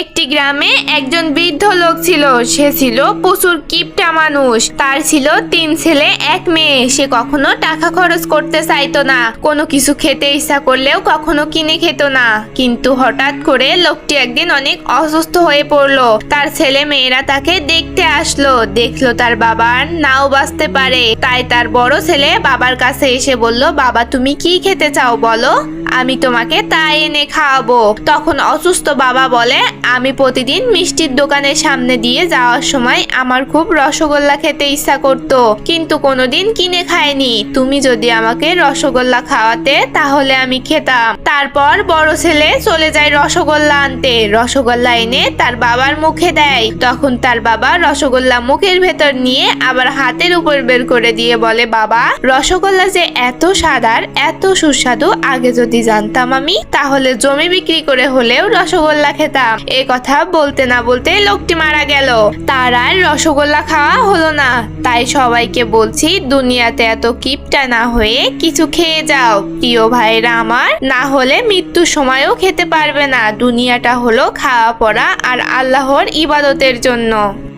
একটি গ্রামে একজন বৃদ্ধ লোক ছিল। সে ছিল প্রচুর কিপটা মানুষ। তার ছিল তিন ছেলে, এক মেয়ে। সে কখনো টাকা খরচ করতে চাইতো না। কোনো কিছু খেতে ইচ্ছা করলেও কখনো কিনে খেত না। কিন্তু হঠাৎ করে লোকটি একদিন অনেক অসুস্থ হয়ে পড়ল। তার ছেলে মেয়েরা তাকে দেখতে আসলো। দেখল তার বাবা আর নাও বাঁচতে পারে। তাই তার বড় ছেলে বাবার কাছে এসে বলল, বাবা, তুমি কি খেতে চাও বলো? আমি তোমাকে তাই এনে খাওয়াবো। তখন অসুস্থ বাবা বলে আমি প্রতিদিন মিষ্টির দোকানের সামনে দিয়ে যাওয়ার সময় আমার খুব রসগোল্লা খেতে ইচ্ছা করতো। কিন্তু কোনোদিন কিনে খাইনি তুমি যদি আমাকে রসগোল্লা খাওয়াতে, তাহলে আমি খেতাম। তারপর বড় ছেলে চলে যায় রসগোল্লা আনতে। রসগোল্লা এনে তার বাবার মুখে দেয়। তখন তার বাবা রসগোল্লা মুখের ভেতর নিয়ে আবার হাতের উপর বের করে দিয়ে বলে, বাবা, রসগোল্লা যে এত সাদার, এত সুস্বাদু, আগে যদি জানতাম আমি, তাহলে জমি বিক্রি করে হলেও রসগোল্লা খেতাম। কথা বলতে না বলতে লোকটি মারা গেল। তার আর রসগোল্লা খাওয়া হলো না। তাই সবাইকে বলছি, দুনিয়াতে এত কিপটা না হয়ে কিছু খেয়ে যাও। প্রিয় ভাইরা আমার, না হলে মৃত্যু সময়ও খেতে পারবে না। দুনিয়াটা হলো খাওয়া পড়া আর আল্লাহর ইবাদতের জন্য।